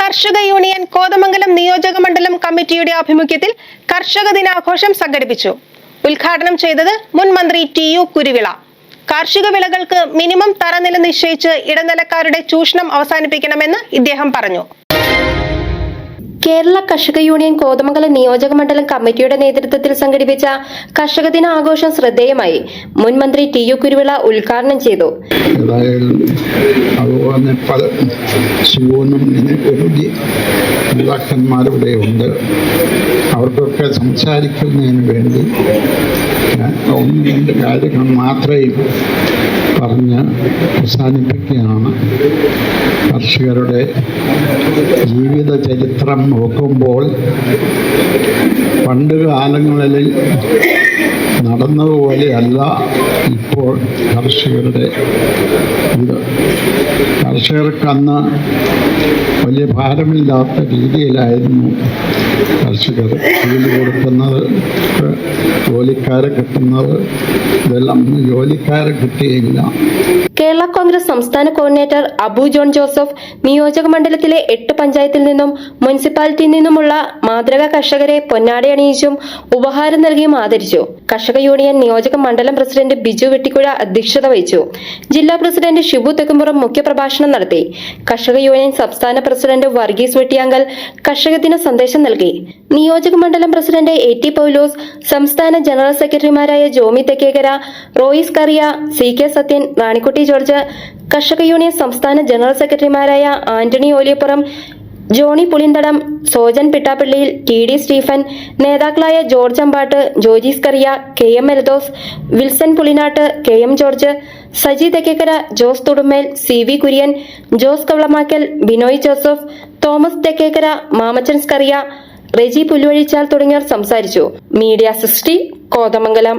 കർഷക യൂണിയൻ കോതമംഗലം നിയോജക മണ്ഡലം കമ്മിറ്റിയുടെ ആഭിമുഖ്യത്തിൽ കർഷക ദിനാഘോഷം സംഘടിപ്പിച്ചു. ഉദ്ഘാടനം ചെയ്തത് മുൻ മന്ത്രി ടി യു കുരുവിള. കാർഷിക വിളകൾക്ക് മിനിമം തറനില നിശ്ചയിച്ച് ഇടനിലക്കാരുടെ ചൂഷണം അവസാനിപ്പിക്കണമെന്ന് ഇദ്ദേഹം പറഞ്ഞു. കേരള കർഷക യൂണിയൻ കോതമംഗലം നിയോജക മണ്ഡലം കമ്മിറ്റിയുടെ നേതൃത്വത്തിൽ സംഘടിപ്പിച്ച കർഷക ദിന ആഘോഷം ശ്രദ്ധേയമായി. മുൻ മന്ത്രി ടി യു കുരുവിള ഉദ്ഘാടനം ചെയ്തു. നേതാക്കന്മാരിവിടെ ഉണ്ട് അവർക്കൊക്കെ സംസാരിക്കുന്നതിന് വേണ്ടി ഒന്ന് രണ്ട് കാര്യങ്ങൾ മാത്രമേ പറഞ്ഞ് അവസാനിപ്പിക്കുകയാണ്. കർഷകരുടെ ജീവിത ചരിത്രം നോക്കുമ്പോൾ പണ്ട് കാലങ്ങളിൽ നടന്നതുപോലെയല്ല ഇപ്പോൾ കർഷകരുടെ ഇത്. കർഷകർക്കന്ന് വലിയ ഭാരമില്ലാത്ത രീതിയിലായിരുന്നു കർഷകർ കൂലി കൊടുക്കുന്നത്. ജോലിക്കാരെ കിട്ടുന്നത് ഇതെല്ലാം ജോലിക്കാരെ കിട്ടിയില്ല. കേരള കോൺഗ്രസ് സംസ്ഥാന കോർഡിനേറ്റർ അബു ജോൺ ജോസഫ് നിയോജക മണ്ഡലത്തിലെ എട്ട് പഞ്ചായത്തിൽ നിന്നും മുനിസിപ്പാലിറ്റിയിൽ നിന്നുമുള്ള മാതൃകാ കർഷകരെ പൊന്നാടി അണിയിച്ചും ഉപഹാരം നൽകിയും ആദരിച്ചു. കർഷക യൂണിയൻ നിയോജക മണ്ഡലം പ്രസിഡന്റ് ബിജു വെട്ടിക്കുഴ അധ്യക്ഷത വഹിച്ചു. ജില്ലാ പ്രസിഡന്റ് ഷിബു തെക്കുംപുറം മുഖ്യപ്രഭാഷണം നടത്തി. കർഷക യൂണിയൻ സംസ്ഥാന പ്രസിഡന്റ് വർഗീസ് വെട്ടിയാങ്കൽ കർഷക ദിന സന്ദേശം നൽകി. നിയോജക മണ്ഡലം പ്രസിഡന്റ് എ ടി പൌലോസ് സംസ്ഥാന ജനറൽ സെക്രട്ടറിമാരായ Jomy Thekkekara Ruiz Kariya C K Sathyan Ranikutty George കർഷക യൂണിയൻ സംസ്ഥാന ജനറൽ സെക്രട്ടറിമാരായ Antony Oliyappuram Johnny Pulinthadam Sojan പിട്ടാപ്പള്ളിയിൽ T D Stephen നേതാക്കളായ George Ambattu Jojees Kariya K M Eldhose Wilson Pulinattu K M George Saji Thekkekara Jose Thudumel C V Kurian Jose Kavalamakkal Binoy Joseph Thomas Thekkekara Mamachan Scaria Reji Pulluvazhichal തുടങ്ങിയവർ സംസാരിച്ചു. Media സൃഷ്ടി കോതമംഗലം.